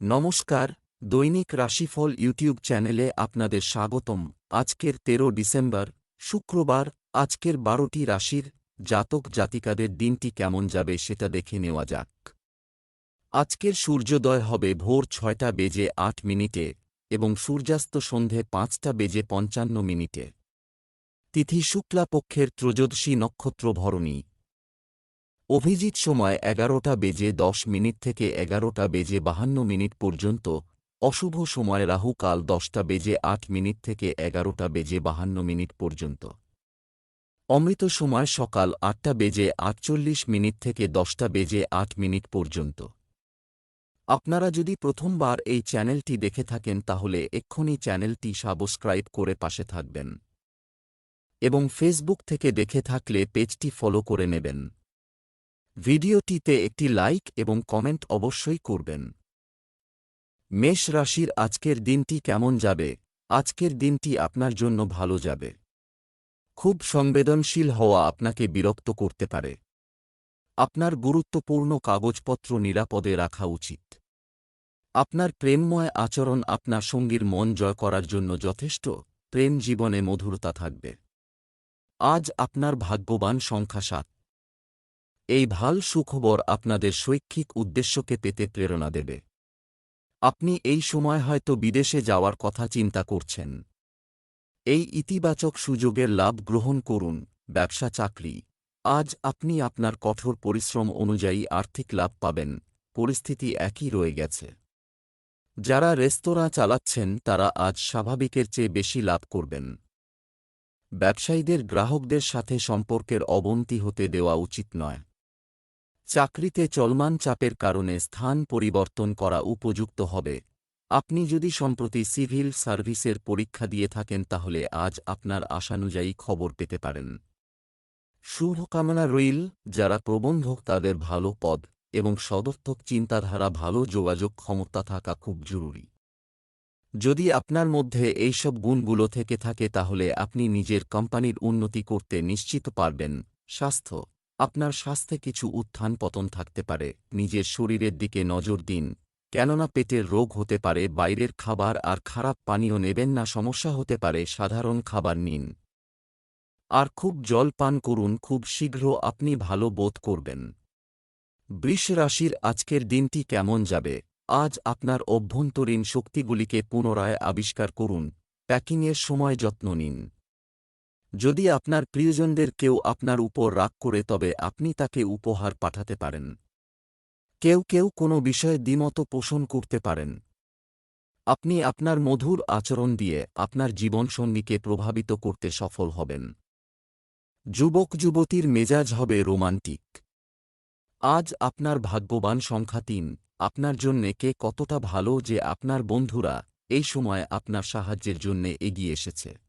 নমস্কার, দৈনিক রাশিফল ইউটিউব চ্যানেলে আপনাদের স্বাগতম। আজকের তেরো ডিসেম্বর, শুক্রবার, আজকের বারোটি রাশির জাতক জাতিকাদের দিনটি কেমন যাবে সেটা দেখে নেওয়া যাক। আজকের সূর্যোদয় হবে ভোর ছয়টা বেজে আট মিনিটে এবং সূর্যাস্ত সন্ধে পাঁচটা বেজে পঞ্চান্ন মিনিটে। তিথি শুক্লাপক্ষের ত্রয়োদশী নক্ষত্র ভরণী। অভিজিৎ সময় এগারোটা বেজে দশ মিনিট থেকে এগারোটা বেজে বাহান্ন মিনিট পর্যন্ত, অশুভ সময় রাহু কাল দশটা বেজে আট মিনিট থেকে এগারোটা বেজে বাহান্ন মিনিট পর্যন্ত। অমৃত সময় সকাল আটটা বেজে আটচল্লিশ মিনিট থেকে দশটা বেজে আট মিনিট পর্যন্ত। আপনারা যদি প্রথমবার এই চ্যানেলটি দেখে থাকেন তাহলে এক্ষুনি চ্যানেলটি সাবস্ক্রাইব করে পাশে থাকবেন। এবং ফেসবুক থেকে দেখে থাকলে পেজটি ফলো করে নেবেন। ভিডিওটিতে একটি লাইক এবং কমেন্ট অবশ্যই করবেন। মেষ রাশির আজকের দিনটি কেমন যাবে? আজকের দিনটি আপনার জন্য ভালো যাবে। খুব সংবেদনশীল হওয়া আপনাকে বিরক্ত করতে পারে। আপনার গুরুত্বপূর্ণ কাগজপত্র নিরাপদে রাখা উচিত। আপনার প্রেমময় আচরণ আপনার সঙ্গীর মন জয় করার জন্য যথেষ্ট, প্রেম জীবনে মধুরতা থাকবে। আজ আপনার ভাগ্যবান সংখ্যা সাত। এই ভালো সুখবর আপনাদের শৈক্ষিক উদ্দেশ্যকে পেতে প্রেরণা দেবে। আপনি এই সময় হয়তো বিদেশে যাওয়ার কথা চিন্তা করছেন। এই ইতিবাচক সুযোগের লাভ গ্রহণ করুন, ব্যবসা, চাকরি। আজ আপনি আপনার কঠোর পরিশ্রম অনুযায়ী আর্থিক লাভ পাবেন, পরিস্থিতি একই রয়ে গেছে। যারা রেস্তোরাঁ চালাচ্ছেন, তারা আজ স্বাভাবিকের চেয়ে বেশি লাভ করবেন। ব্যবসায়ীদের গ্রাহকদের সাথে সম্পর্কের অবনতি হতে দেওয়া উচিত নয়। চাকরিতে চলমান চাপের কারণে স্থান পরিবর্তন করা উপযুক্ত হবে। আপনি যদি সম্প্রতি সিভিল সার্ভিসের পরীক্ষা দিয়ে থাকেন তাহলে আজ আপনার আশানুযায়ী খবর পেতে পারেন। শুভকামনা রইল, যারা প্রবন্ধক তাদের ভালো পদ এবং সদর্থক চিন্তাধারা ভালো যোগাযোগ ক্ষমতা থাকা খুব জরুরি। যদি আপনার মধ্যে এইসব গুণগুলো থেকে থাকে তাহলে আপনি নিজের কোম্পানির উন্নতি করতে নিশ্চিত পারবেন। স্বাস্থ্য আপনার স্বাস্থ্যে কিছু উত্থান পতন থাকতে পারে, নিজের শরীরের দিকে নজর দিন, কেননা পেটের রোগ হতে পারে, বাইরের খাবার আর খারাপ পানীয় নেবেন না, সমস্যা হতে পারে, সাধারণ খাবার নিন। আর খুব জল পান করুন, খুব শীঘ্র আপনি ভালো বোধ করবেন। বৃষ রাশির আজকের দিনটি কেমন যাবে? আজ আপনার অভ্যন্তরীণ শক্তিগুলিকে পুনরায় আবিষ্কার করুন, প্যাকিংয়ের সময় যত্ন নিন। যদি আপনার প্রিয়জনদের কেউ আপনার উপর রাগ করে তবে আপনি তাকে উপহার পাঠাতে পারেন। কেউ কেউ কোনো বিষয়ে দ্বিমত পোষণ করতে পারেন। আপনি আপনার মধুর আচরণ দিয়ে আপনার জীবনসঙ্গীকে প্রভাবিত করতে সফল হবেন। যুবক যুবতীর মেজাজ হবে রোমান্টিক। আজ আপনার ভাগ্যবান সংখ্যা তিন। আপনার জন্যে কে কতটা ভালো যে আপনার বন্ধুরা এই সময় আপনার সাহায্যের জন্যে এগিয়ে এসেছে।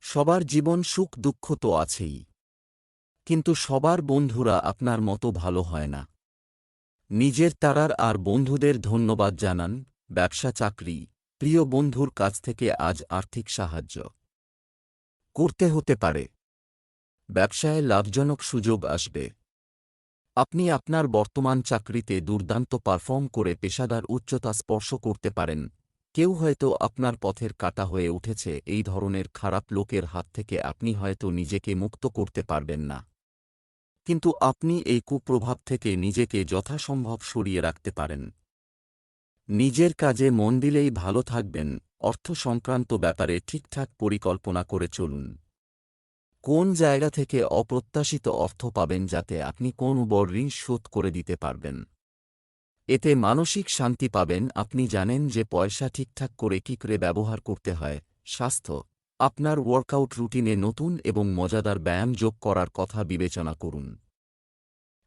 সবার জীবন সুখ দুঃখ তো আছেই। কিন্তু সবার বন্ধুরা আপনার মতো ভালো হয় না। নিজের তারার আর বন্ধুদের ধন্যবাদ জানান, ব্যবসা চাকরি, প্রিয় বন্ধুর কাছ থেকে আজ আর্থিক সাহায্য। করতে হতে পারে। ব্যবসায় লাভজনক সুযোগ আসবে। আপনি আপনার বর্তমান চাকরিতে দুর্দান্ত পারফর্ম করে পেশাদার উচ্চতা স্পর্শ করতে পারেন। কেউ হয়তো আপনার পথের কাটা হয়ে উঠেছে, এই ধরনের খারাপ লোকের হাত থেকে আপনি হয়তো নিজেকে মুক্ত করতে পারবেন না। কিন্তু আপনি এই কুপ্রভাব থেকে নিজেকে যথাসম্ভব সরিয়ে রাখতে পারেন। নিজের কাজে মন দিলেই ভালো থাকবেন, অর্থ সংক্রান্ত ব্যাপারে ঠিকঠাক পরিকল্পনা করে চলুন। কোন জায়গা থেকে অপ্রত্যাশিত অর্থ পাবেন যাতে আপনি কোন বড় ঋণ শোধ করে দিতে পারবেন? এতে মানসিক শান্তি পাবেন। আপনি জানেন যে পয়সা ঠিকঠাক করে কী করে ব্যবহার করতে হয়। স্বাস্থ্য। আপনার ওয়ার্কআউট রুটিনে নতুন এবং মজাদার ব্যায়াম যোগ করার কথা বিবেচনা করুন।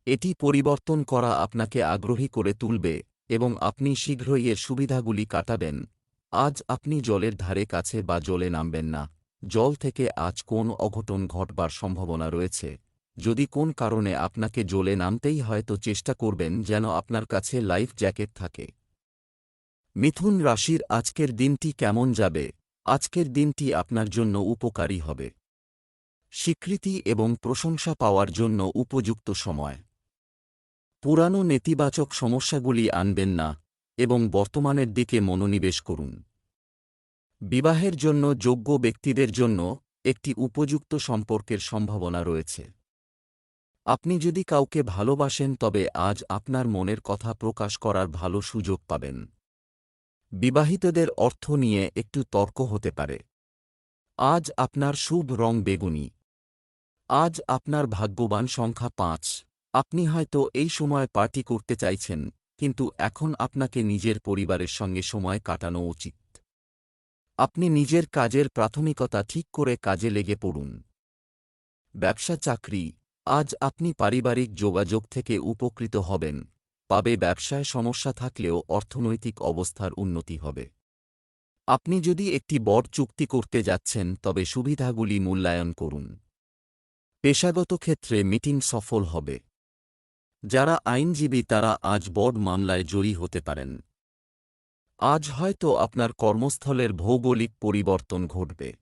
এটি পরিবর্তন করা আপনাকে আগ্রহী করে তুলবে এবং আপনি শীঘ্রই এর সুবিধাগুলি কাটাবেন। আজ আপনি জলের ধারে কাছে বা জলে নামবেন না। জল থেকে আজ কোন অঘটন ঘটবার সম্ভাবনা রয়েছে? যদি কোন কারণে আপনাকে জলে নামতেই হয়তো চেষ্টা করবেন যেন আপনার কাছে লাইফ জ্যাকেট থাকে। মিথুন রাশির আজকের দিনটি কেমন যাবে? আজকের দিনটি আপনার জন্য উপকারী হবে। স্বীকৃতি এবং প্রশংসা পাওয়ার জন্য উপযুক্ত সময়। পুরানো নেতিবাচক সমস্যাগুলি আনবেন না এবং বর্তমানের দিকে মনোনিবেশ করুন। বিবাহের জন্য যোগ্য ব্যক্তিদের জন্য একটি উপযুক্ত সম্পর্কের সম্ভাবনা রয়েছে। আপনি যদি কাউকে ভালোবাসেন, তবে আজ আপনার মনের কথা প্রকাশ করার ভালো সুযোগ পাবেন। বিবাহিতদের অর্থ নিয়ে একটু তর্ক হতে পারে। আজ আপনার শুভ রং বেগুনি। আজ আপনার ভাগ্যবান সংখ্যা পাঁচ। আপনি হয়তো এই সময় পার্টি করতে চাইছেন, কিন্তু এখন আপনাকে নিজের পরিবারের সঙ্গে সময় কাটানো উচিত। আপনি নিজের কাজের প্রাথমিকতা ঠিক করে কাজে লেগে পড়ুন। ব্যবসা চাকরি আজ আপনি পারিবারিক যোগাযোগ থেকে উপকৃত হবেন। পাবে ব্যবসায় সমস্যা থাকলেও অর্থনৈতিক অবস্থার উন্নতি হবে। আপনি যদি একটি বড় চুক্তি করতে যাচ্ছেন, তবে সুবিধাগুলি মূল্যায়ন করুন। পেশাগত ক্ষেত্রে মিটিং সফল হবে। যারা আইনজীবী, তারা আজ বড় মামলায় জয়ী হতে পারেন। আজ হয়তো আপনার কর্মস্থলের ভৌগোলিক পরিবর্তন ঘটবে।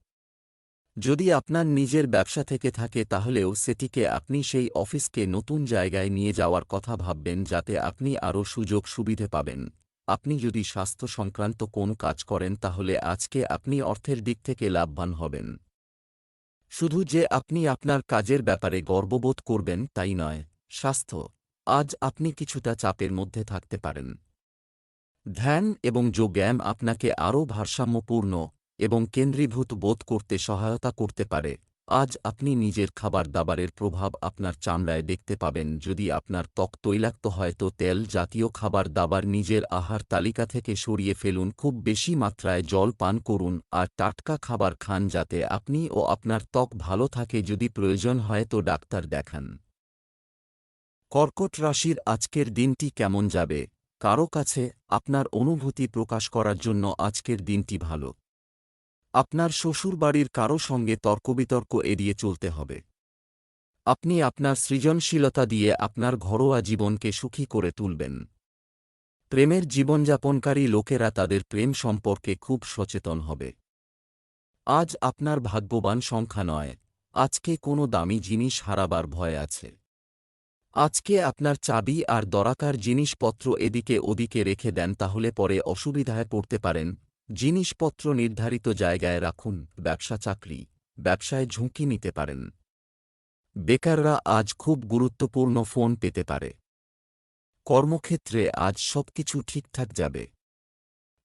যদি আপনার নিজের ব্যবসা থেকে থাকে তাহলেও সেটিকে আপনি সেই অফিসকে নতুন জায়গায় নিয়ে যাওয়ার কথা ভাববেন যাতে আপনি আরও সুযোগ সুবিধে পাবেন। আপনি যদি স্বাস্থ্য সংক্রান্ত কোন কাজ করেন তাহলে আজকে আপনি অর্থের দিক থেকে লাভবান হবেন। শুধু যে আপনি আপনার কাজের ব্যাপারে গর্ববোধ করবেন তাই নয়, স্বাস্থ্য। আজ আপনি কিছুটা চাপের মধ্যে থাকতে পারেন। ধ্যান এবং যোগ্যাম আপনাকে আরও ভারসাম্যপূর্ণ এবং কেন্দ্রীভূত বোধ করতে সহায়তা করতে পারে। আজ আপনি নিজের খাবার দাবারের প্রভাব আপনার চামড়ায় দেখতে পাবেন। যদি আপনার ত্বক তৈলাক্ত হয়, তো তেল জাতীয় খাবার দাবার নিজের আহার তালিকা থেকে সরিয়ে ফেলুন। খুব বেশি মাত্রায় জল পান করুন আর টাটকা খাবার খান যাতে আপনি ও আপনার ত্বক ভালো থাকে। যদি প্রয়োজন হয়, তো ডাক্তার দেখান। কর্কট রাশির আজকের দিনটি কেমন যাবে? কারও কাছে আপনার অনুভূতি প্রকাশ করার জন্য আজকের দিনটি ভালো। আপনার শ্বশুরবাড়ির কারও সঙ্গে তর্কবিতর্ক এড়িয়ে চলতে হবে। আপনি আপনার সৃজনশীলতা দিয়ে আপনার ঘরোয়া জীবনকে সুখী করে তুলবেন। প্রেমের জীবনযাপনকারী লোকেরা তাদের প্রেম সম্পর্কে খুব সচেতন হবে। আজ আপনার ভাগ্যবান সংখ্যা নয়, আজকে কোনো দামি জিনিস হারাবার ভয় আছে। আজকে আপনার চাবি আর দরাকার জিনিসপত্র এদিকে ওদিকে রেখে দেন তাহলে পরে অসুবিধায় পড়তে পারেন জিনিসপত্র নির্ধারিত জায়গায় রাখুন, ব্যবসা চাকরি, ব্যবসায় ঝুঁকি নিতে পারেন। বেকাররা আজ খুব গুরুত্বপূর্ণ ফোন পেতে পারে। কর্মক্ষেত্রে আজ সবকিছু ঠিকঠাক যাবে।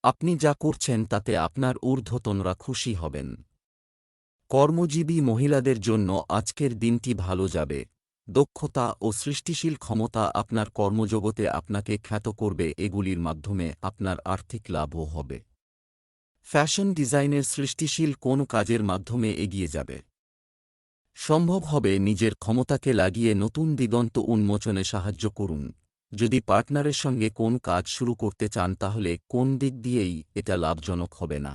আপনি যা করছেন তাতে আপনার ঊর্ধ্বতনরা খুশি হবেন। কর্মজীবী মহিলাদের জন্য আজকের দিনটি ভালো যাবে। দক্ষতা ও সৃষ্টিশীল ক্ষমতা আপনার কর্মজগতে আপনাকে খ্যাত করবে, এগুলির মাধ্যমে আপনার আর্থিক লাভও হবে। ফ্যাশন ডিজাইনের সৃষ্টিশীল কোন কাজের মাধ্যমে এগিয়ে যাবে? সম্ভব হবে নিজের ক্ষমতাকে লাগিয়ে নতুন দিগন্ত উন্মোচনে সাহায্য করুন। যদি পার্টনারের সঙ্গে কোন কাজ শুরু করতে চান তাহলে কোন দিক দিয়েই এটা লাভজনক হবে না।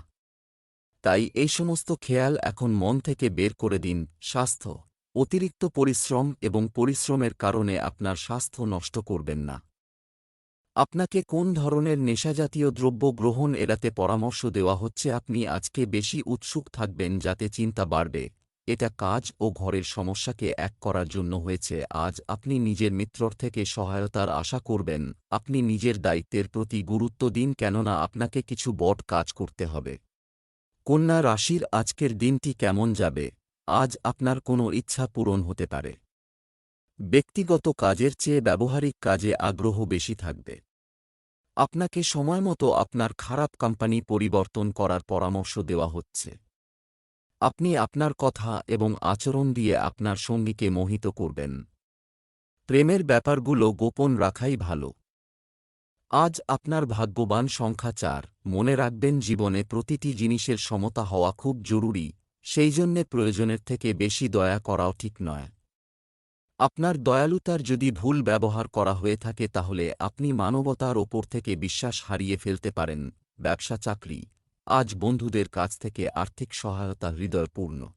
তাই এই সমস্ত খেয়াল এখন মন থেকে বের করে দিন স্বাস্থ্য। অতিরিক্ত পরিশ্রম এবং পরিশ্রমের কারণে আপনার স্বাস্থ্য নষ্ট করবেন না। আপনাকে কোন ধরনের নেশাজাতীয় দ্রব্য গ্রহণ এড়াতে পরামর্শ দেওয়া হচ্ছে? আপনি আজকে বেশি উৎসুক থাকবেন যাতে চিন্তা বাড়বে। এটা কাজ ও ঘরের সমস্যাকে এক করার জন্য হয়েছে। আজ আপনি নিজের মিত্রর থেকে সহায়তার আশা করবেন। আপনি নিজের দায়িত্বের প্রতি গুরুত্ব দিন কেননা আপনাকে কিছু বট কাজ করতে হবে। কন্যা রাশির আজকের দিনটি কেমন যাবে? আজ আপনার কোনো ইচ্ছা পূরণ হতে পারে। ব্যক্তিগত কাজের চেয়ে ব্যবহারিক কাজে আগ্রহ বেশি থাকবে। আপনাকে সময়মতো আপনার খারাপ কোম্পানি পরিবর্তন করার পরামর্শ দেওয়া হচ্ছে। আপনি আপনার কথা এবং আচরণ দিয়ে আপনার সঙ্গীকে মোহিত করবেন। প্রেমের ব্যাপারগুলো গোপন রাখাই ভালো। আজ আপনার ভাগ্যবান সংখ্যা চার। মনে রাখবেন জীবনে প্রতিটি জিনিসের সমতা হওয়া খুব জরুরি, সেই জন্যে প্রয়োজনের থেকে বেশি দয়া করাও ঠিক নয়। আপনার দয়ালুতার যদি ভুল ব্যবহার করা হয়ে থাকে তাহলে আপনি মানবতার ওপর থেকে বিশ্বাস হারিয়ে ফেলতে পারেন, ব্যবসা চাকরি। আজ বন্ধুদের কাছ থেকে আর্থিক সহায়তা হৃদয়পূর্ণ।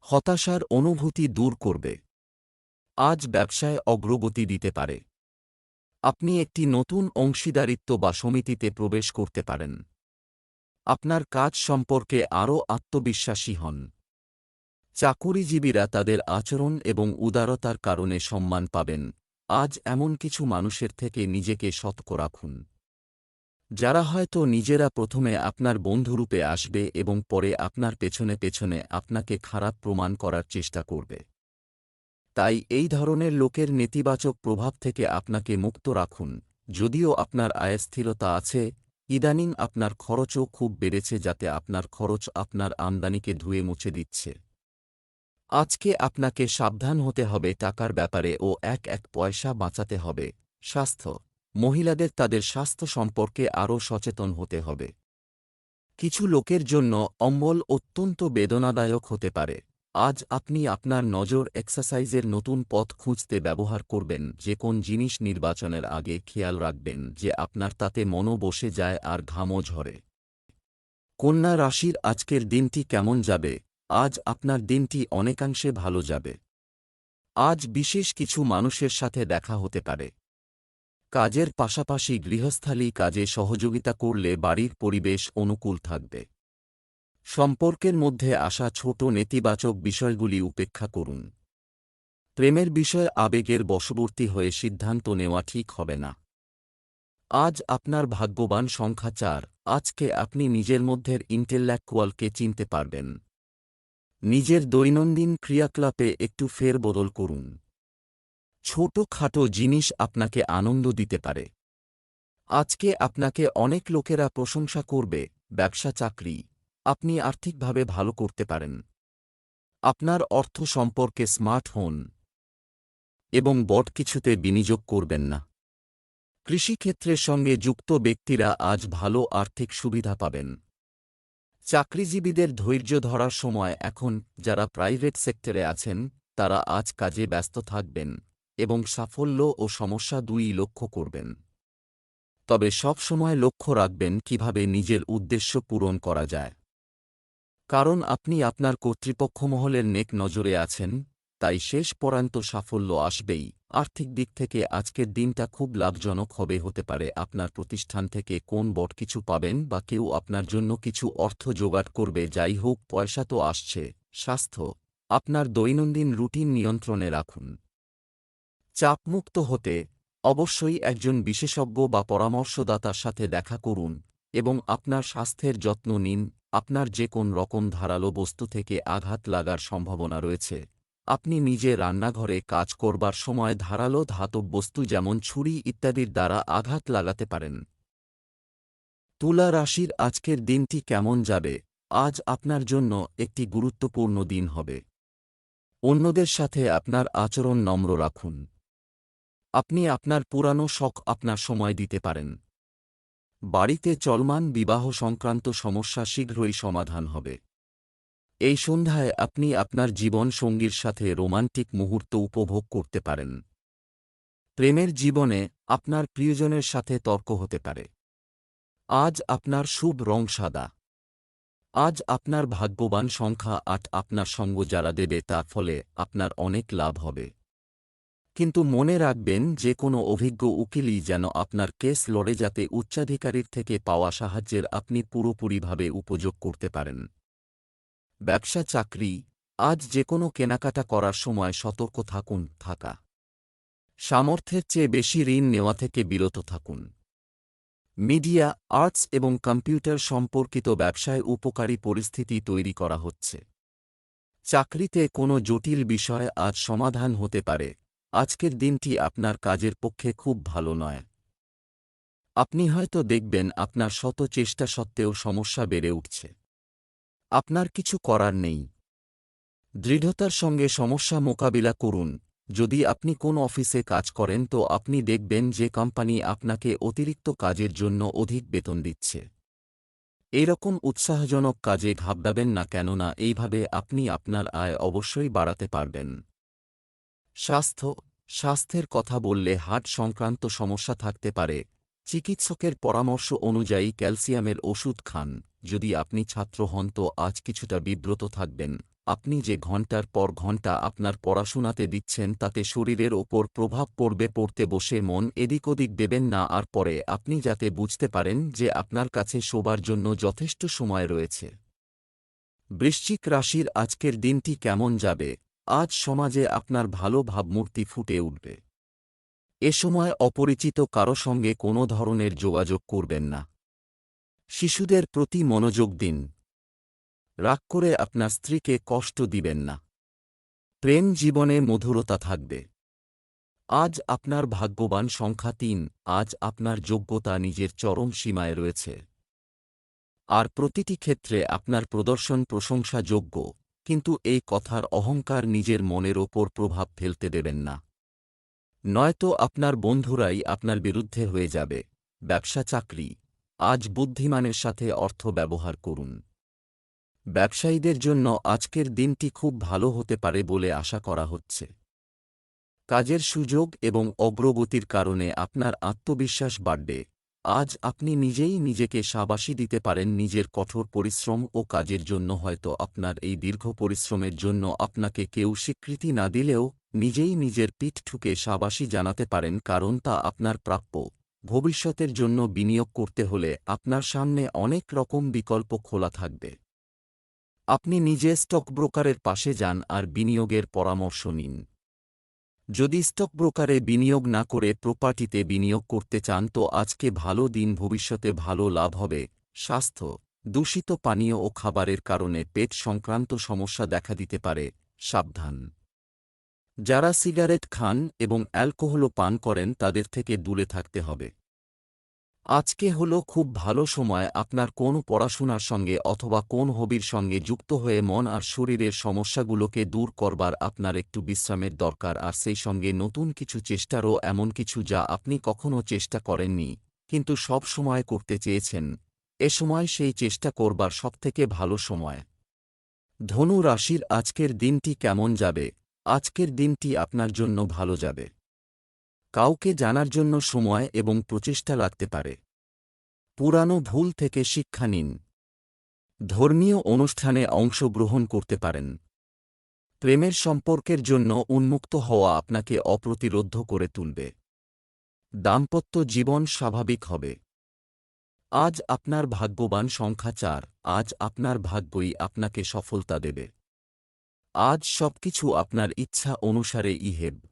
হতাশার অনুভূতি দূর করবে। আজ ব্যবসায় অগ্রগতি দিতে পারে। আপনি একটি নতুন অংশীদারিত্ব বা সমিতিতে প্রবেশ করতে পারেন। আপনার কাজ সম্পর্কে আরও আত্মবিশ্বাসী হন। চাকুরিজীবীরা তাদের আচরণ এবং উদারতার কারণে সম্মান পাবেন। আজ এমন কিছু মানুষের থেকে নিজেকে সতর্ক রাখুন। যারা হয়তো নিজেরা প্রথমে আপনার বন্ধুরূপে আসবে এবং পরে আপনার পেছনে পেছনে আপনাকে খারাপ প্রমাণ করার চেষ্টা করবে। তাই এই ধরনের লোকের নেতিবাচক প্রভাব থেকে আপনাকে মুক্ত রাখুন। যদিও আপনার আয় স্থিরতা আছে, ইদানিং আপনার খরচও খুব বেড়েছে যাতে আপনার খরচ আপনার আমদানিকে ধুয়ে মুছে দিচ্ছে। আজকে আপনাকে সাবধান হতে হবে টাকার ব্যাপারে ও এক এক পয়সা বাঁচাতে হবে। স্বাস্থ্য। মহিলাদের তাদের স্বাস্থ্য সম্পর্কে আরও সচেতন হতে হবে। কিছু লোকের জন্য অম্বল অত্যন্ত বেদনাদায়ক হতে পারে। আজ আপনি আপনার নজর এক্সারসাইজের নতুন পথ খুঁজতে ব্যবহার করবেন, যে কোন জিনিস নির্বাচনের আগে খেয়াল রাখবেন, যে আপনার তাতে মনও বসে যায় আর ঘামও ঝরে। কন্যা রাশির আজকের দিনটি কেমন যাবে? আজ আপনার দিনটি অনেকাংশে ভালো যাবে। আজ বিশেষ কিছু মানুষের সাথে দেখা হতে পারে। কাজের পাশাপাশি গৃহস্থালী কাজে সহযোগিতা করলে বাড়ির পরিবেশ অনুকূল থাকবে। সম্পর্কের মধ্যে আসা ছোট নেতিবাচক বিষয়গুলি উপেক্ষা করুন। প্রেমের বিষয়ে আবেগের বশবর্তী হয়ে সিদ্ধান্ত নেওয়া ঠিক হবে না। আজ আপনার ভাগ্যবান সংখ্যা চার। আজকে আপনি নিজের মধ্যের ইন্টেল্যাকচুয়ালকে চিনতে পারবেন। নিজের দৈনন্দিন ক্রিয়াকলাপে একটু ফেরবদল করুন। ছোট-খাটো জিনিস আপনাকে আনন্দ দিতে পারে। আজকে আপনাকে অনেক লোকেরা প্রশংসা করবে, ব্যবসা চাকরি, আপনি আর্থিকভাবে ভালো করতে পারেন। আপনার অর্থ সম্পর্কে স্মার্ট হন এবং বট কিছুতে বিনিয়োগ করবেন না। কৃষিক্ষেত্রের সঙ্গে যুক্ত ব্যক্তিরা আজ ভালো আর্থিক সুবিধা পাবেন। চাকরিজীবীদের ধৈর্য ধরার সময় এখন যারা প্রাইভেট সেক্টরে আছেন, তারা আজ কাজে ব্যস্ত থাকবেন এবং সাফল্য ও সমস্যা দুই লক্ষ্য করবেন। তবে সব সময় লক্ষ্য রাখবেন কীভাবে নিজের উদ্দেশ্য পূরণ করা যায়। কারণ আপনি আপনার কর্তৃপক্ষ মহলের নেক নজরে আছেন, তাই শেষ পরান্ত সাফল্য আসবেই। আর্থিক দিক থেকে আজকের দিনটা খুব লাভজনক হবে, হতে পারে আপনার প্রতিষ্ঠান থেকে কোন বট কিছু পাবেন বা কেউ আপনার জন্য কিছু অর্থ জোগাড় করবে, যাই হোক, পয়সা তো আসছে। স্বাস্থ্য, আপনার দৈনন্দিন রুটিন নিয়ন্ত্রণে রাখুন। চাপমুক্ত হতে অবশ্যই একজন বিশেষজ্ঞ বা পরামর্শদাতার সাথে দেখা করুন এবং আপনার স্বাস্থ্যের যত্ন নিন। আপনার যে কোন রকম ধারালো বস্তু থেকে আঘাত লাগার সম্ভাবনা রয়েছে। আপনি নিজে রান্নাঘরে কাজ করবার সময় ধারালো ধাতব বস্তু যেমন ছুরি ইত্যাদির দ্বারা আঘাত লাগাতে পারেন। তুলা রাশির আজকের দিনটি কেমন যাবে? আজ আপনার জন্য একটি গুরুত্বপূর্ণ দিন হবে। অন্যদের সাথে আপনার আচরণ নম্র রাখুন। আপনি আপনার পুরানো শখ আপনার সময় দিতে পারেন। বাড়িতে চলমান বিবাহ সংক্রান্ত সমস্যা শীঘ্রই সমাধান হবে। এই সন্ধ্যায় আপনি আপনার জীবন সঙ্গীর সাথে রোমান্টিক মুহূর্ত উপভোগ করতে পারেন। প্রেমের জীবনে আপনার প্রিয়জনের সাথে তর্ক হতে পারে। আজ আপনার শুভ রং সাদা। আজ আপনার ভাগ্যবান সংখ্যা আট আপনার সঙ্গ যারা দেবে তার ফলে আপনার অনেক লাভ হবে। কিন্তু মনে রাখবেন যে কোনো অভিজ্ঞ উকিলই যেন আপনার কেস লড়ে যাতে উচ্চাধিকারীর থেকে পাওয়া সাহায্যের আপনি পুরোপুরিভাবে উপযোগ করতে পারেন। ব্যবসা, চাকরি, আজ যে কোনো কেনাকাটা করার সময় সতর্ক থাকুন, থাকা। সামর্থ্যের চেয়ে বেশি ঋণ নেওয়া থেকে বিরত থাকুন। মিডিয়া, আর্টস এবং কম্পিউটার সম্পর্কিত ব্যবসায় উপকারী পরিস্থিতি তৈরি করা হচ্ছে। চাকরিতে কোনো জটিল বিষয় আজ সমাধান হতে পারে। আজকের দিনটি আপনার কাজের পক্ষে খুব ভালো নয়। আপনি হয়তো দেখবেন আপনার শত চেষ্টা সত্ত্বেও সমস্যা বেড়ে উঠছে। আপনার কিছু করার নেই। দৃঢ়তার সঙ্গে সমস্যা মোকাবিলা করুন। যদি আপনি কোন অফিসে কাজ করেন, তো আপনি দেখবেন যে কোম্পানি আপনাকে অতিরিক্ত কাজের জন্য অধিক বেতন দিচ্ছে। এরকম উৎসাহজনক কাজে ঘাবড়াবেন না, কেননা এইভাবে আপনি আপনার আয় অবশ্যই বাড়াতে পারবেন। স্বাস্থ্য, স্বাস্থ্যের কথা বললে হার্ট সংক্রান্ত সমস্যা থাকতে পারে। চিকিৎসকের পরামর্শ অনুযায়ী ক্যালসিয়ামের ওষুধ খান। যদি আপনি ছাত্র হন তো আজ কিছুটা বিব্রত থাকবেন। আপনি যে ঘণ্টার পর ঘণ্টা আপনার পড়াশোনাতে দিচ্ছেন তাতে শরীরের ওপর প্রভাব পড়বে, পড়তে বসে মন এদিক ওদিক দেবেন না আর পরে আপনি যাতে বুঝতে পারেন যে আপনার কাছে শোবার জন্য যথেষ্ট সময় রয়েছে। বৃশ্চিক রাশির আজকের দিনটি কেমন যাবে? আজ সমাজে আপনার ভালো ভাবমূর্তি ফুটে উঠবে। এ সময় অপরিচিত কারও সঙ্গে কোনো ধরনের যোগাযোগ করবেন না। শিশুদের প্রতি মনোযোগ দিন। রাগ করে আপনার স্ত্রীকে কষ্ট দিবেন না। প্রেম জীবনে মধুরতা থাকবে। আজ আপনার ভাগ্যবান সংখ্যা তিন, আজ আপনার যোগ্যতা নিজের চরম সীমায় রয়েছে। আর প্রতিটি ক্ষেত্রে আপনার প্রদর্শন প্রশংসাযোগ্য, কিন্তু এই কথার অহংকার নিজের মনের ওপর প্রভাব ফেলতে দেবেন না। নয়তো আপনার বন্ধুরাই আপনার বিরুদ্ধে হয়ে যাবে, ব্যবসা চাকরি আজ বুদ্ধিমানের সাথে অর্থ ব্যবহার করুন। ব্যবসায়ীদের জন্য আজকের দিনটি খুব ভালো হতে পারে বলে আশা করা হচ্ছে। কাজের সুযোগ এবং অগ্রগতির কারণে আপনার আত্মবিশ্বাস বাড়বে। আজ আপনি নিজেই নিজেকে সাবাসী দিতে পারেন নিজের কঠোর পরিশ্রম ও কাজের জন্য, হয়তো আপনার এই দীর্ঘ পরিশ্রমের জন্য আপনাকে কেউ স্বীকৃতি না দিলেও নিজেই নিজের পিঠ ঠুকে সাবাসী জানাতে পারেন, কারণ তা আপনার প্রাপ্য। ভবিষ্যতের জন্য বিনিয়োগ করতে হলে আপনার সামনে অনেক রকম বিকল্প খোলা থাকবে। আপনি নিজে স্টক ব্রোকারের পাশে যান আর বিনিয়োগের পরামর্শ নিন। যদি স্টক ব্রোকারে বিনিয়োগ না করে প্রপার্টিতে বিনিয়োগ করতে চান তো আজকে ভালো দিন, ভবিষ্যতে ভালো লাভ হবে। স্বাস্থ্য, দূষিত পানীয় ও খাবারের কারণে পেট সংক্রান্ত সমস্যা দেখা দিতে পারে। সাবধান। যারা সিগারেট খান এবং অ্যালকোহলও পান করেন তাদের থেকে দূরে থাকতে হবে। আজকে হল খুব ভালো সময় আপনার কোন পড়াশোনার সঙ্গে অথবা কোন হবির সঙ্গে যুক্ত হয়ে মন আর শরীরের সমস্যাগুলোকে দূর করবার আপনার একটু বিশ্রামের দরকার আর সেই সঙ্গে নতুন কিছু চেষ্টারও এমন কিছু যা আপনি কখনও চেষ্টা করেননি, কিন্তু সব সময় করতে চেয়েছেন। এ সময় সেই চেষ্টা করবার সবথেকে ভালো সময়। ধনু রাশির আজকের দিনটি কেমন যাবে? আজকের দিনটি আপনার জন্য ভালো যাবে। কাউকে জানার জন্য সময় এবং প্রচেষ্টা লাগতে পারে। পুরানো ভুল থেকে শিক্ষা নিন। ধর্মীয় অনুষ্ঠানে অংশগ্রহণ করতে পারেন। প্রেমের সম্পর্কের জন্য উন্মুক্ত হওয়া আপনাকে অপ্রতিরোধ করে তুলবে। দাম্পত্য জীবন স্বাভাবিক হবে। আজ আপনার ভাগ্যবান সংখ্যা চার, আজ আপনার ভাগ্যই আপনাকে সফলতা দেবে। আজ সবকিছু আপনার ইচ্ছা অনুসারে ইহেব।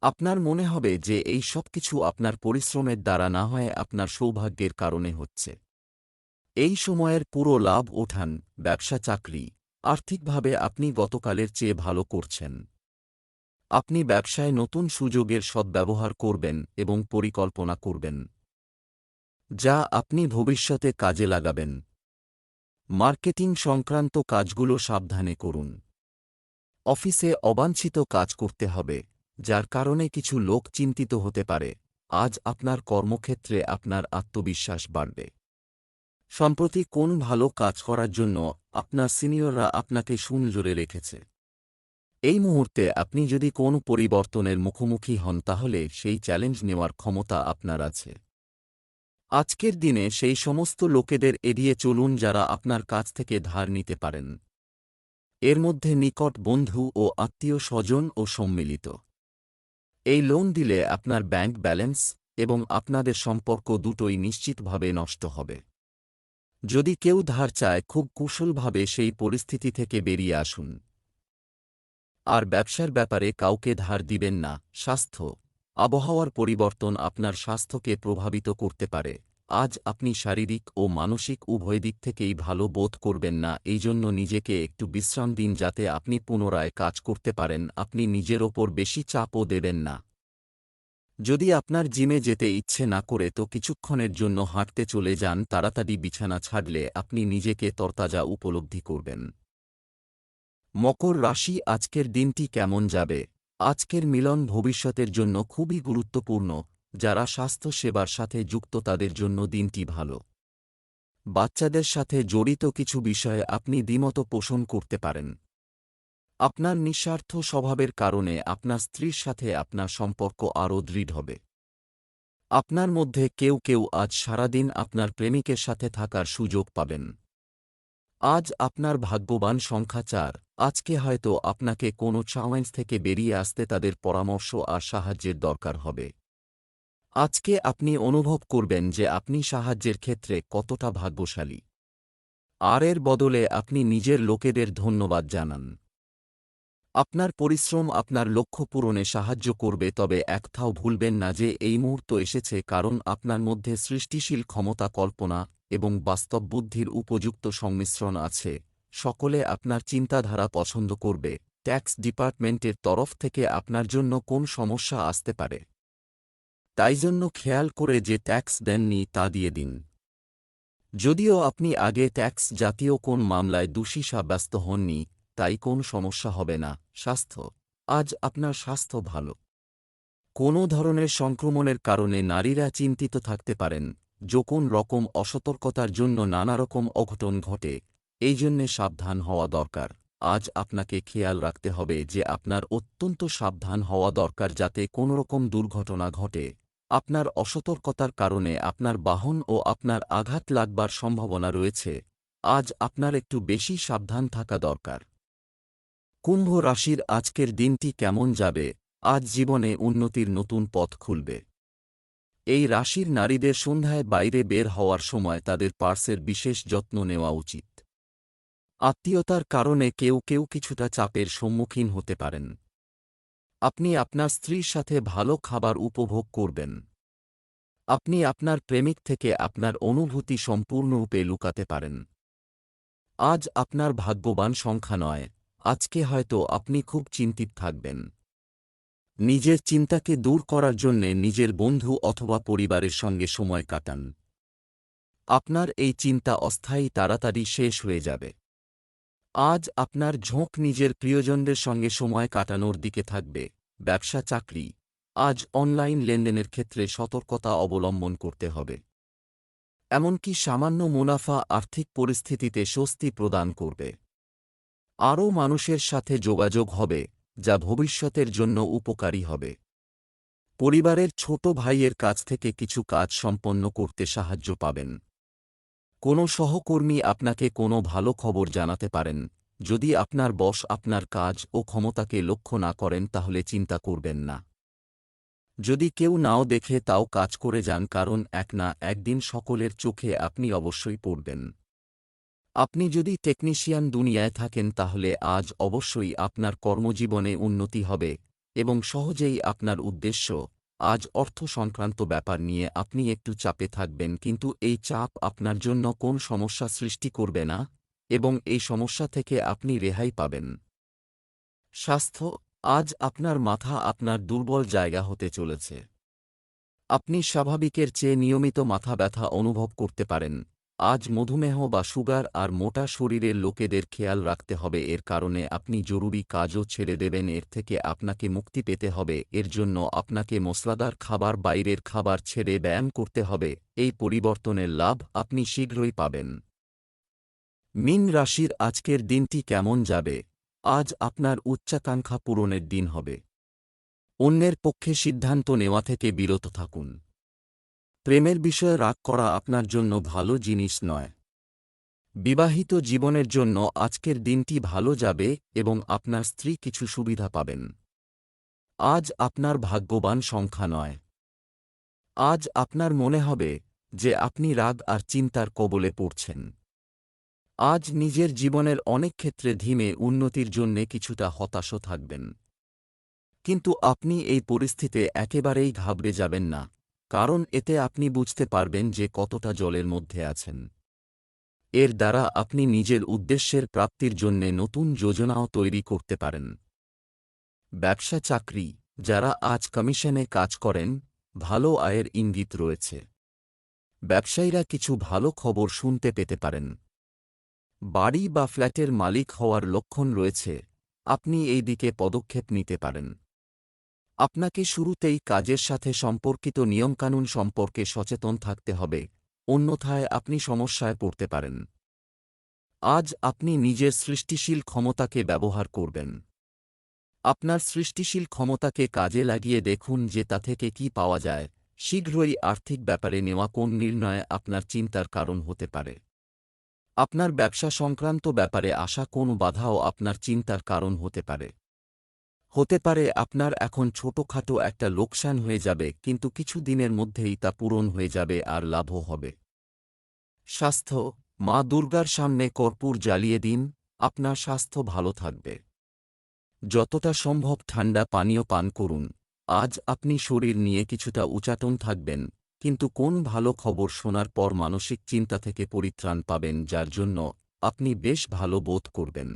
আপনার মনে হবে যে এই সব কিছু আপনার পরিশ্রমের দ্বারা না হয় আপনার সৌভাগ্যের কারণে হচ্ছে। এই সময়ের পুরো লাভ ওঠান, ব্যবসা, চাকরি। আর্থিকভাবে আপনি গতকালের চেয়ে ভালো করছেন। আপনি ব্যবসায় নতুন সুযোগের সদ্ব্যবহার করবেন এবং পরিকল্পনা করবেন। যা আপনি ভবিষ্যতে কাজে লাগাবেন। মার্কেটিং সংক্রান্ত কাজগুলো সাবধানে করুন। অফিসে অবাঞ্ছিত কাজ করতে হবে, যার কারণে কিছু লোক চিন্তিত হতে পারে। আজ আপনার কর্মক্ষেত্রে আপনার আত্মবিশ্বাস বাড়বে। সম্প্রতি কোন ভালো কাজ করার জন্য আপনার সিনিয়ররা আপনাকে সুনজোরে রেখেছে? এই মুহূর্তে আপনি যদি কোন পরিবর্তনের মুখোমুখি হন, তাহলে সেই চ্যালেঞ্জ নেওয়ার ক্ষমতা আপনার আছে। আজকের দিনে সেই সমস্ত লোকেদের এড়িয়ে চলুন, যারা আপনার কাছ থেকে ধার নিতে পারেন। এর মধ্যে নিকট বন্ধু ও আত্মীয় স্বজন ও সম্মিলিত। এই লোন দিলে আপনার ব্যাংক ব্যালেন্স এবং আপনাদের সম্পর্ক দুটোই নিশ্চিতভাবে নষ্ট হবে। যদি কেউ ধার চায়, খুব কুশলভাবে সেই পরিস্থিতি থেকে বেরিয়ে আসুন। আর ব্যবসার ব্যাপারে কাউকে ধার দিবেন না। স্বাস্থ্য, আবহাওয়ার পরিবর্তন আপনার স্বাস্থ্যকে প্রভাবিত করতে পারে। আজ আপনি শারীরিক ও মানসিক উভয় দিক থেকেই ভালো বোধ করবেন না এই জন্য নিজেকে একটু বিশ্রাম দিন যাতে আপনি পুনরায় কাজ করতে পারেন, আপনি নিজের ওপর বেশি চাপও দেবেন না। যদি আপনার জিমে যেতে ইচ্ছে না করে তো কিছুক্ষণের জন্য হাঁটতে চলে যান, তাড়াতাড়ি বিছানা ছাড়লে আপনি নিজেকে তরতাজা উপলব্ধি করবেন। মকর রাশি, আজকের দিনটি কেমন যাবে? আজকের মিলন ভবিষ্যতের জন্য খুবই গুরুত্বপূর্ণ। যারা স্বাস্থ্যসেবার সাথে যুক্ত তাদের জন্য দিনটি ভালো। বাচ্চাদের সাথে জড়িত কিছু বিষয়ে আপনি দ্বিমত পোষণ করতে পারেন। আপনার নিঃস্বার্থ স্বভাবের কারণে আপনার স্ত্রীর সাথে আপনার সম্পর্ক আরও দৃঢ় হবে। আপনার মধ্যে কেউ কেউ আজ সারাদিন আপনার প্রেমিকের সাথে থাকার সুযোগ পাবেন। আজ আপনার ভাগ্যবান সংখ্যা চার, আজকে হয়তো আপনাকে কোনো চ্যালেঞ্জ থেকে বেরিয়ে আসতে তাদের পরামর্শ আর সাহায্যের দরকার হবে। আজকে আপনি অনুভব করবেন যে আপনি সাহায্যের ক্ষেত্রে কতটা ভাগ্যশালী। আর এর বদলে আপনি নিজের লোকেদের ধন্যবাদ জানান। আপনার পরিশ্রম আপনার লক্ষ্য পূরণে সাহায্য করবে, তবে একথাও ভুলবেন না যে এই মুহূর্ত এসেছে কারণ আপনার মধ্যে সৃষ্টিশীল ক্ষমতা কল্পনা এবং বাস্তব বুদ্ধির উপযুক্ত সংমিশ্রণ আছে। সকলে আপনার চিন্তাধারা পছন্দ করবে। ট্যাক্স ডিপার্টমেন্টের তরফ থেকে আপনার জন্য কোন সমস্যা আসতে পারে? তাই জন্য খেয়াল করে যে ট্যাক্স দেননি তা দিয়ে দিন। যদিও আপনি আগে ট্যাক্স জাতীয় কোন মামলায় দোষী সাব্যস্ত হননি, তাই কোন সমস্যা হবে না, স্বাস্থ্য। আজ আপনার স্বাস্থ্য ভালো। কোনো ধরনের সংক্রমণের কারণে নারীরা চিন্তিত থাকতে পারেন যখন রকম অসতর্কতার জন্য নানা রকম অঘটন ঘটে, এই জন্যে সাবধান হওয়া দরকার। আজ আপনাকে খেয়াল রাখতে হবে যে আপনার অত্যন্ত সাবধান হওয়া দরকার যাতে কোনোরকম দুর্ঘটনা ঘটে। আপনার অসতর্কতার কারণে আপনার বাহন ও আপনার আঘাত লাগবার সম্ভাবনা রয়েছে। আজ আপনার একটু বেশি সাবধান থাকা দরকার। কুম্ভ রাশির আজকের দিনটি কেমন যাবে? আজ জীবনে উন্নতির নতুন পথ খুলবে। এই রাশির নারীদের সন্ধ্যায় বাইরে বের হওয়ার সময় তাদের পার্সের বিশেষ যত্ন নেওয়া উচিত। আত্মীয়তার কারণে কেউ কেউ কিছুটা চাপের সম্মুখীন হতে পারেন। আপনি আপনার স্ত্রীর সাথে ভালো খাবার উপভোগ করবেন। আপনি আপনার প্রেমিক থেকে আপনার অনুভূতি সম্পূর্ণরূপে লুকাতে পারেন। আজ আপনার ভাগ্যবান সংখ্যা নয়, আজকে হয়তো আপনি খুব চিন্তিত থাকবেন। নিজের চিন্তাকে দূর করার জন্যে নিজের বন্ধু অথবা পরিবারের সঙ্গে সময় কাটান। আপনার এই চিন্তা অস্থায়ী তাড়াতাড়ি শেষ হয়ে যাবে। আজ আপনার ঝোঁক নিজের প্রিয়জনদের সঙ্গে সময় কাটানোর দিকে থাকবে। ব্যবসা, চাকরি। আজ অনলাইন লেনদেনের ক্ষেত্রে সতর্কতা অবলম্বন করতে হবে। এমনকি সামান্য মুনাফা আর্থিক পরিস্থিতিতে স্বস্তি প্রদান করবে। আরও মানুষের সাথে যোগাযোগ হবে, যা ভবিষ্যতের জন্য উপকারী হবে। পরিবারের ছোট ভাইয়ের কাছ থেকে কিছু কাজ সম্পন্ন করতে সাহায্য পাবেন। কোনো সহকর্মী আপনাকে কোনো ভালো খবর জানাতে পারেন। যদি আপনার বস আপনার কাজ ও ক্ষমতাকে লক্ষ্য না করেন, তাহলে চিন্তা করবেন না। যদি কেউ নাও দেখে, তাও কাজ করে যান, কারণ এক না একদিন সকলের চোখে আপনি অবশ্যই পড়বেন। আপনি যদি টেকনিশিয়ান দুনিয়ায় থাকেন, তাহলে আজ অবশ্যই আপনার কর্মজীবনে উন্নতি হবে এবং সহজেই আপনার উদ্দেশ্য আজ অর্থ সংক্রান্ত ব্যাপার নিয়ে আপনি একটু চাপে থাকবেন, কিন্তু এই চাপ আপনার জন্য কোন সমস্যা সৃষ্টি করবে না এবং এই সমস্যা থেকে আপনি রেহাই পাবেন। স্বাস্থ্য, আজ আপনার মাথা আপনার দুর্বল জায়গা হতে চলেছে। আপনি স্বাভাবিকের চেয়ে নিয়মিত মাথা ব্যথা অনুভব করতে পারেন। আজ মধুমেহ বা সুগার আর মোটা শরীরের লোকেদের খেয়াল রাখতে হবে, এর কারণে আপনি জরুরি কাজও ছেড়ে দেবেন, এর থেকে আপনাকে মুক্তি পেতে হবে, এর জন্য আপনাকে মশলাদার খাবার, বাইরের খাবার ছেড়ে ব্যায়াম করতে হবে, এই পরিবর্তনের লাভ আপনি শীঘ্রই পাবেন। মিন রাশির আজকের দিনটি কেমন যাবে? আজ আপনার উচ্চাকাঙ্ক্ষা পূরণের দিন হবে। অন্যের পক্ষে সিদ্ধান্ত নেওয়া থেকে বিরত থাকুন। প্রেমের বিষয়ে রাগ করা আপনার জন্য ভালো জিনিস নয়। বিবাহিত জীবনের জন্য আজকের দিনটি ভালো যাবে এবং আপনার স্ত্রী কিছু সুবিধা পাবেন। আজ আপনার ভাগ্যবান সংখ্যা নয়। আজ আপনার মনে হবে যে আপনি রাগ আর চিন্তার কবলে পড়ছেন। আজ নিজের জীবনের অনেক ক্ষেত্রে ধীমে উন্নতির জন্যে কিছুটা হতাশও থাকবেন। কিন্তু আপনি এই পরিস্থিতিতে একেবারেই ঘাবড়ে যাবেন না। কারণ এতে আপনি বুঝতে পারবেন যে কতটা জলের মধ্যে আছেন। এর দ্বারা আপনি নিজের উদ্দেশ্যের প্রাপ্তির জন্যে নতুন যোজনাও তৈরি করতে পারেন। ব্যবসা চাকরি, যারা আজ কমিশনে কাজ করেন, ভালো আয়ের ইঙ্গিত রয়েছে। ব্যবসায়ীরা কিছু ভালো খবর শুনতে পেতে পারেন। বাড়ি বা ফ্ল্যাটের মালিক হওয়ার লক্ষণ রয়েছে, আপনি এই দিকে পদক্ষেপ নিতে পারেন। আপনাকে শুরুতেই কাজের সাথে সম্পর্কিত নিয়মকানুন সম্পর্কে সচেতন থাকতে হবে, অন্যথায় আপনি সমস্যায় পড়তে পারেন। আজ আপনি নিজের সৃষ্টিশীল ক্ষমতাকে ব্যবহার করবেন। আপনার সৃষ্টিশীল ক্ষমতাকে কাজে লাগিয়ে দেখুন যে তা থেকে কি পাওয়া যায়, শীঘ্রই আর্থিক ব্যাপারে নেওয়া কোন নির্ণয় আপনার চিন্তার কারণ হতে পারে। আপনার ব্যবসা সংক্রান্ত ব্যাপারে আসা কোন বাধাও আপনার চিন্তার কারণ হতে পারে। হতে পারে আপনার এখন ছোটখাটো একটা লোকসান হয়ে যাবে, কিন্তু কিছু দিনের মধ্যেই তা পূরণ হয়ে যাবে আর লাভও হবে। স্বাস্থ্য, মা দুর্গার সামনে কর্পূর জ্বালিয়ে দিন, আপনার স্বাস্থ্য ভালো থাকবে। যতটা সম্ভব ঠান্ডা পানীয় পান করুন। আজ আপনি শরীর নিয়ে কিছুটা উচাটন থাকবেন, কিন্তু কোন ভালো খবর শোনার পর মানসিক চিন্তা থেকে পরিত্রাণ পাবেন, যার জন্য আপনি বেশ ভালো বোধ করবেন।